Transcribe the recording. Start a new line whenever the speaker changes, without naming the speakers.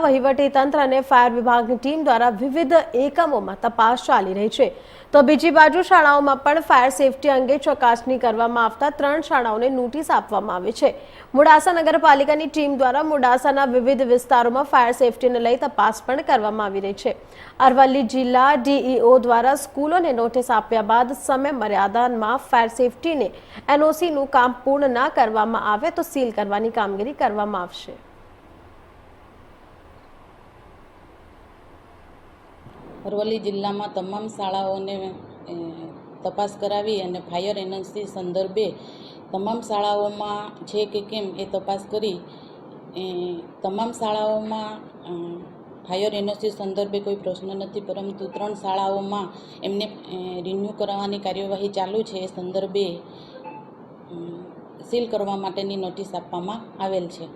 વહીવટી તંત્ર અને ફાયર વિભાગની ટીમ દ્વારા વિવિધ એકમોમાં તપાસ ચાલી રહી છે. તો બીજી બાજુ શાળાઓમાં પણ ફાયર સેફટી અંગે ચકાસણી કરવામાં આવતા ત્રણ શાળાઓને નોટિસ આપવામાં આવી છે. મોડાસા નગરપાલિકાની ટીમ દ્વારા મોડાસાના વિવિધ વિસ્તારોમાં ફાયર સેફટીને લઈ તપાસ પણ કરવામાં આવી રહી છે. અરવલ્લી જિલ્લા ડીઈઓ દ્વારા સ્કૂલોને નોટિસ આપ્યા બાદ સમય મર્યાદામાં ફાયર સેફટીને એનઓસીનું કામ પૂર્ણ ના કરવામાં આવે તો સીલ કરવાની કામગીરી કરવામાં આવશે.
અરવલ્લી જિલ્લામાં તમામ શાળાઓને તપાસ કરાવી અને ફાયર એનર્જી સંદર્ભે તમામ શાળાઓમાં છે કે કેમ એ તપાસ કરી. તમામ શાળાઓમાં ફાયર એનર્જી સંદર્ભે કોઈ પ્રશ્ન નથી, પરંતુ ત્રણ શાળાઓમાં એમને રિન્યૂ કરાવવાની કાર્યવાહી ચાલુ છે એ સંદર્ભે સીલ કરવા માટેની નોટિસ આપવામાં આવેલ છે.